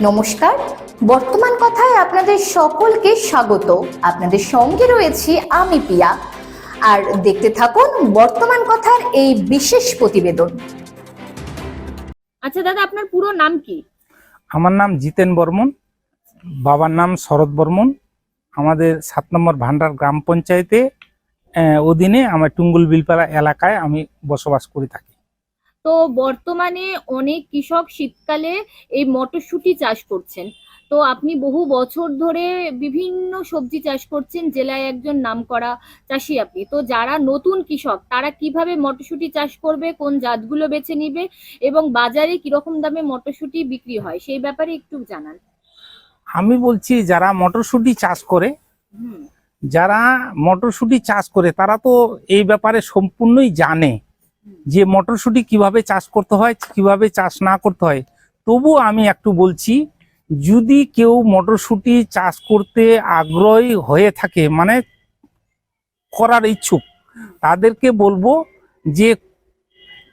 নমস্কার। বর্তমান কথায় আপনাদের সকলকে স্বাগত। আপনাদের সঙ্গে রয়েছি আমি পিয়া। আর দেখতে থাকুন বর্তমান কথার এই বিশেষ প্রতিবেদন। আচ্ছা দাদা আপনার পুরো নাম কি? আমার নাম জিতেন বর্মন। বাবার নাম শরৎ বর্মন। আমাদের সাত নম্বর ভান্ডার গ্রাম পঞ্চায়েতে অধীনে আমার টুঙ্গুল বিলপাড়া এলাকায় আমি বসবাস করে থাকি। তো বর্তমানে অনেক কৃষক শীতকালে এই মটরশুঁটি চাষ করছেন। তো আপনি বহু বছর ধরে বিভিন্ন সবজি চাষ করছেন জেলায় একজন নামকরা চাষি আপনি। তো যারা নতুন কৃষক তারা কীভাবে মটরশুঁটি চাষ করবে কোন জাতগুলো বেছে নিবে এবং বাজারে কীরকম দামে মটরশুঁটি বিক্রি হয় সেই ব্যাপারে একটু জানান। আমি বলছি যারা মটরশুঁটি চাষ করে যারা মটরশুঁটি চাষ করে তারা তো এই ব্যাপারে সম্পূর্ণই জানে। যে মটরশুঁটি কীভাবে চাষ করতে হয় কীভাবে চাষ না করতে হয় তবু আমি একটু বলছি যদি কেউ মটরশুঁটি চাষ করতে আগ্রহী হয়ে থাকে মানে করার ইচ্ছুক তাদেরকে বলব যে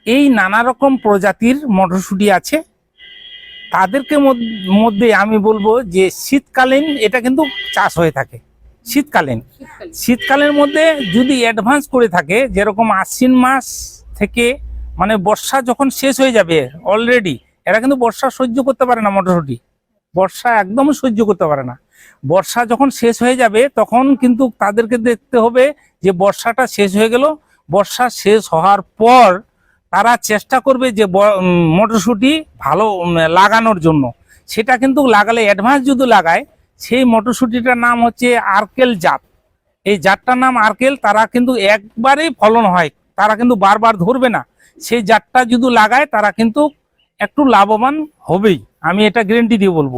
এই নানা রকম প্রজাতির মটরশুঁটি আছে তাদেরকে মধ্যে আমি বলব যে শীতকালীন এটা কিন্তু চাষ হয়ে থাকে শীতকালীন। শীতকালের মধ্যে যদি অ্যাডভান্স করে থাকে যেরকম আশ্বিন মাস থেকে মানে বর্ষা যখন শেষ হয়ে যাবে অলরেডি এরা কিন্তু বর্ষা সহ্য করতে পারে না মটরশুঁটি বর্ষা একদম সহ্য করতে পারে না। বর্ষা যখন শেষ হয়ে যাবে, তখন কিন্তু তাদেরকে দেখতে হবে যে বর্ষাটা শেষ হয়ে গেল। বর্ষা শেষ হওয়ার পর তারা চেষ্টা করবে যে মটরশুঁটি ভালো লাগানোর জন্য। সেটা কিন্তু লাগালে অ্যাডভান্স যদি লাগায়, সেই মটরশুঁটিটার নাম হচ্ছে আর্কেল জাত। এই জাতটার নাম আর্কেল, তারা কিন্তু একবারেই ফলন হয় তারা কিন্তু বারবার ধরবে না। সেই জাতটা যদি লাগায়, তারা কিন্তু একটু লাভবান হবেই। আমি এটা গ্যারেন্টি দিয়ে বলব।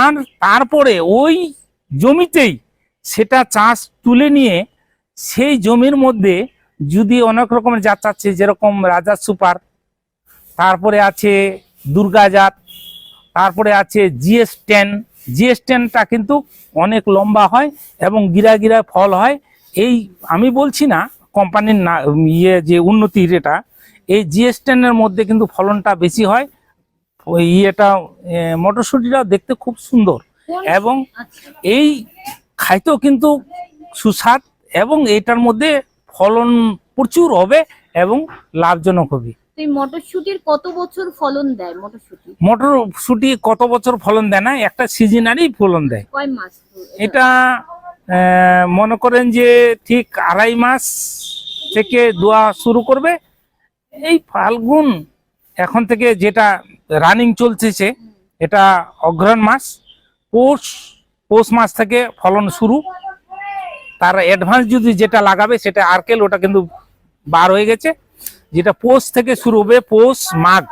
আর তারপরে ওই জমিতেই সেটা চাষ তুলে নিয়ে সেই জমির মধ্যে যদি অনেক রকমের জাত আছে, যেরকম রাজা সুপার, তারপরে আছে দুর্গা জাত, তারপরে আছে জিএস টেন। জিএস টেনটা কিন্তু অনেক লম্বা হয় এবং গিরা গিরা ফল হয়। এই আমি বলছি না কোম্পানির না ইয়ে যে উন্নতির এটা এই জিএস টেনের মধ্যে কিন্তু ফলনটা বেশি হয়। ওই ইয়েটা এ, মটরশুঁটিটাও দেখতে খুব সুন্দর। এবং আচ্ছা। এই খাইতেও কিন্তু সুস্বাদ এবং এটার মধ্যে ফলন প্রচুর হবে এবং লাভজনক হবে। মটরশুঁটির কত বছর ফলন দেয় মটরশুঁটি? মটরশুঁটি কত বছর ফলন দেয় না একটা সিজনারই ফলন দেয়। কয় মাস? এটা মনে করেন যে ঠিক আড়াই মাস থেকে দোয়া শুরু করবে। এই ফাল্গুন এখন থেকে যেটা রানিং চলতেছে, এটা অগ্রহণ মাস। পৌষ পৌষ মাস থেকে ফলন শুরু। তার অ্যাডভান্স যদি যেটা লাগাবে, সেটা আরকেল, ওটা কিন্তু বার হয়ে গেছে। যেটা পৌষ থেকে শুরু হবে, পৌষ মাঘ।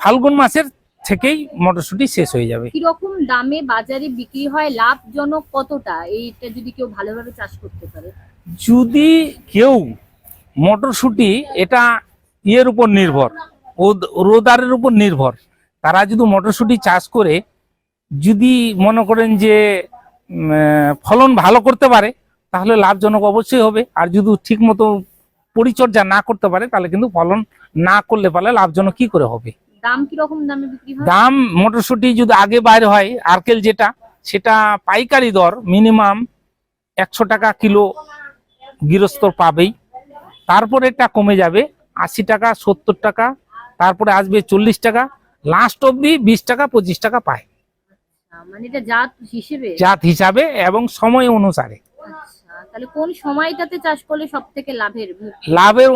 ফাল্গুন মাসের থেকেই মটরশুঁটি শেষ হয়ে যাবে। কীরকম দামে বাজারে বিক্রি হয় লাভজনক কতটা? এইটা যদি কেউ ভালোভাবে চাষ করতে পারে। যদি কেউ মটরশুঁটি এটা ইয়ের উপর নির্ভর রোদারের উপর নির্ভর তারা যদি মটরশুঁটি চাষ করে যদি মনে করেন যে ফলন ভালো করতে পারে তাহলে লাভজনক অবশ্যই হবে। আর যদি ঠিক মতো পরিচর্যা না করতে পারে তাহলে কিন্তু ফলন না করলে পারলে লাভজনক কি করে হবে? দাম কীরকম দামে বিক্রি হয়? দাম মটরশুঁটি যদি আগে বাইরে হয় আর্কেল যেটা সেটা পাইকারি দর মিনিমাম একশো টাকা কিলো গৃহস্থ পাবেই। তারপরে এটা কমে যাবে আশি টাকা সত্তর টাকা তারপরে আসবে চল্লিশ টাকা লাস্ট অবধি বিশ টাকা পঁচিশ টাকা পায়। আচ্ছা, মানে জাত জাত হিসাবে এবং সময় অনুসারে। আচ্ছা তাহলে কোন সময়টাতে চাষ করলে সব থেকে লাভের লাভের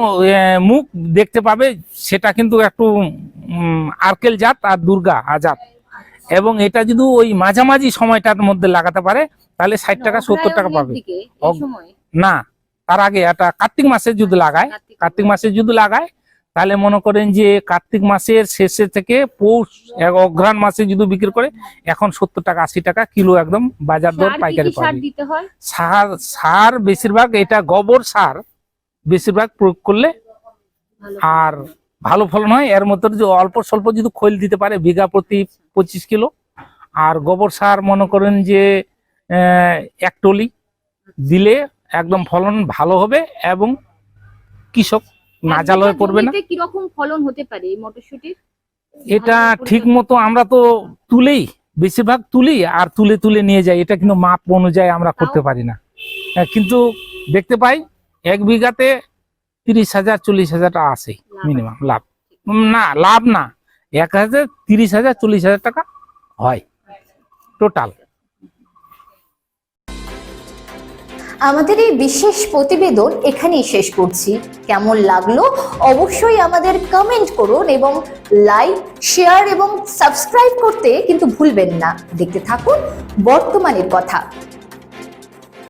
মুখ দেখতে পাবে সেটা কিন্তু একটু আর্কেল জাত আর দুর্গা আজাত এবং এটা যদি ওই মাঝামাঝি সময়টার মধ্যে লাগাতে পারে তাহলে ষাট টাকা সত্তর টাকা পাবে। না তার আগে এটা কার্তিক মাসে যদি লাগায় কার্তিক মাসে। যদি লাগায় তাহলে মনে করেন যে কার্তিক মাসের শেষে থেকে পৌষ এক অঘ্রাণ মাসে যদি বিক্রি করে এখন সত্তর টাকা আশি টাকা কিলো একদম বাজার দর পাইকারি পাবে সার সার বেশিরভাগ এটা গোবর সার বেশিরভাগ প্রয়োগ করলে আর ভালো ফলন হয় এর মধ্যে যে অল্প স্বল্প যদি খৈল দিতে পারে বিঘা প্রতি পঁচিশ কিলো। আর গোবর সার মনে করেন যে এক টলি দিলে একদম ফলন ভালো হবে এবং কৃষক নাজাল হয়ে পড়বে না। কীরকম ফলন হতে পারে মটরশুটির? এটা ঠিক মতো আমরা তো তুলেই বেশিরভাগ তুলি আর তুলে তুলে নিয়ে যাই এটা কিন্তু মাপ অনুযায়ী আমরা করতে পারি না। হ্যাঁ, কিন্তু দেখতে পাই এক বিঘাতে তিরিশ হাজার চল্লিশ হাজার টাকা আসে মিনিমাম লাভ। না লাভ না। এক হাজার তিরিশ হাজার চল্লিশ হাজার টাকা হয়। টোটাল আমাদের এই বিশেষ প্রতিবেদন এখানেই শেষ করছি। কেমন লাগল অবশ্যই আমাদের কমেন্ট করুন এবং লাইক শেয়ার এবং সাবস্ক্রাইব করতে কিন্তু ভুলবেন না। দেখতে থাকুন বর্তমানের কথা।